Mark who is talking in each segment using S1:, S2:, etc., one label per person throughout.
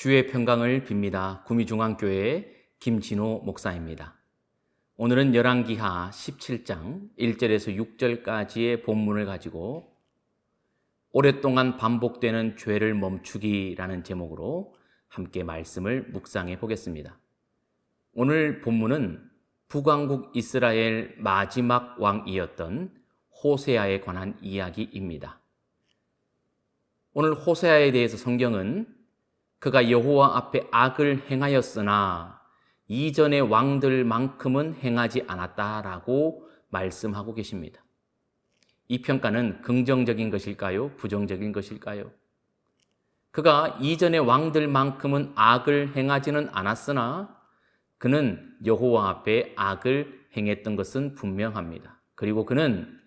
S1: 주의 평강을 빕니다. 구미중앙교회 김진호 목사입니다. 오늘은 열왕기하 17장 1절에서 6절까지의 본문을 가지고 오랫동안 반복되는 죄를 멈추기라는 제목으로 함께 말씀을 묵상해 보겠습니다. 오늘 본문은 북왕국 이스라엘 마지막 왕이었던 호세아에 관한 이야기입니다. 오늘 호세아에 대해서 성경은 그가 여호와 앞에 악을 행하였으나 이전의 왕들만큼은 행하지 않았다라고 말씀하고 계십니다. 이 평가는 긍정적인 것일까요? 부정적인 것일까요? 그가 이전의 왕들만큼은 악을 행하지는 않았으나 그는 여호와 앞에 악을 행했던 것은 분명합니다. 그리고 그는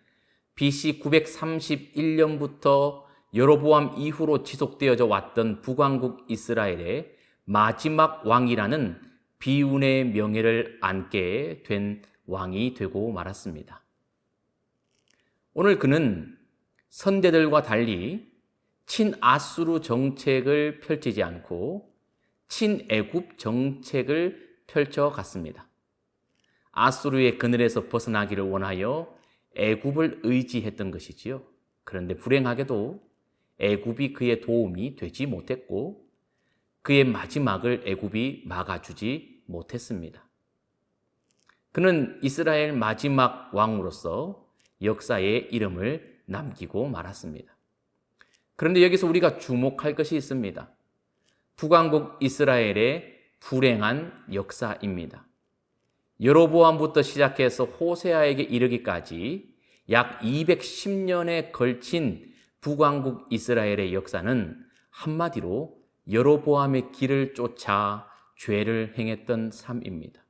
S1: BC 931년부터 여로보암 이후로 지속되어져 왔던 북왕국 이스라엘의 마지막 왕이라는 비운의 명예를 안게 된 왕이 되고 말았습니다. 오늘 그는 선대들과 달리 친아수르 정책을 펼치지 않고 친애굽 정책을 펼쳐 갔습니다. 아수르의 그늘에서 벗어나기를 원하여 애굽을 의지했던 것이지요. 그런데 불행하게도 애굽이 그의 도움이 되지 못했고 그의 마지막을 애굽이 막아주지 못했습니다. 그는 이스라엘 마지막 왕으로서 역사의 이름을 남기고 말았습니다. 그런데 여기서 우리가 주목할 것이 있습니다. 북왕국 이스라엘의 불행한 역사입니다. 여로보암부터 시작해서 호세아에게 이르기까지 약 210년에 걸친 북왕국 이스라엘의 역사는 한마디로 여로보암의 길을 쫓아 죄를 행했던 삶입니다.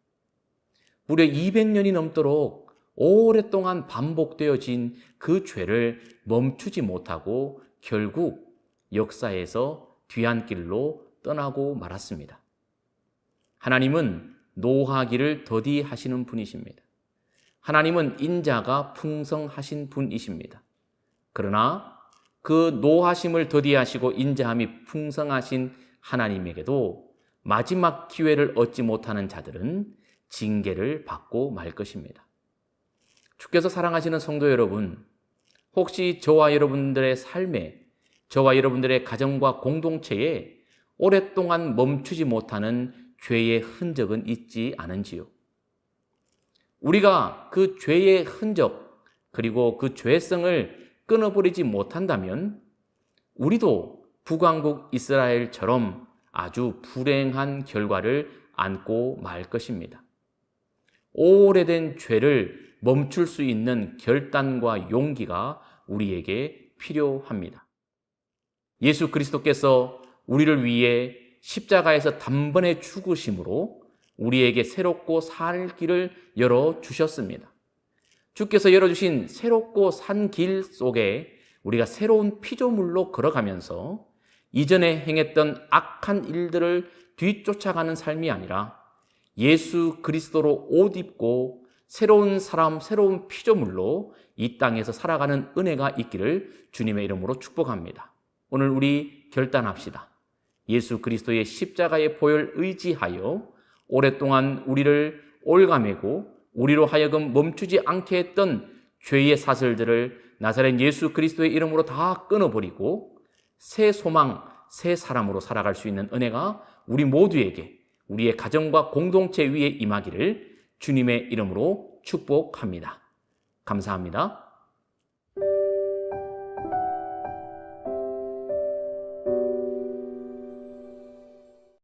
S1: 무려 200년이 넘도록 오랫동안 반복되어진 그 죄를 멈추지 못하고 결국 역사에서 뒤안길로 떠나고 말았습니다. 하나님은 노하기를 더디하시는 분이십니다. 하나님은 인자가 풍성하신 분이십니다. 그러나 그 노하심을 더디하시고 인자함이 풍성하신 하나님에게도 마지막 기회를 얻지 못하는 자들은 징계를 받고 말 것입니다. 주께서 사랑하시는 성도 여러분, 혹시 저와 여러분들의 삶에, 저와 여러분들의 가정과 공동체에 오랫동안 멈추지 못하는 죄의 흔적은 있지 않은지요? 우리가 그 죄의 흔적, 그리고 그 죄성을 끊어버리지 못한다면 우리도 북왕국 이스라엘처럼 아주 불행한 결과를 안고 말 것입니다. 오래된 죄를 멈출 수 있는 결단과 용기가 우리에게 필요합니다. 예수 그리스도께서 우리를 위해 십자가에서 단번에 죽으심으로 우리에게 새롭고 살 길을 열어 주셨습니다. 주께서 열어주신 새롭고 산 길 속에 우리가 새로운 피조물로 걸어가면서 이전에 행했던 악한 일들을 뒤쫓아가는 삶이 아니라 예수 그리스도로 옷 입고 새로운 사람, 새로운 피조물로 이 땅에서 살아가는 은혜가 있기를 주님의 이름으로 축복합니다. 오늘 우리 결단합시다. 예수 그리스도의 십자가의 보혈 의지하여 오랫동안 우리를 올가매고 우리로 하여금 멈추지 않게 했던 죄의 사슬들을 나사렛 예수 그리스도의 이름으로 다 끊어버리고 새 소망, 새 사람으로 살아갈 수 있는 은혜가 우리 모두에게 우리의 가정과 공동체 위에 임하기를 주님의 이름으로 축복합니다. 감사합니다.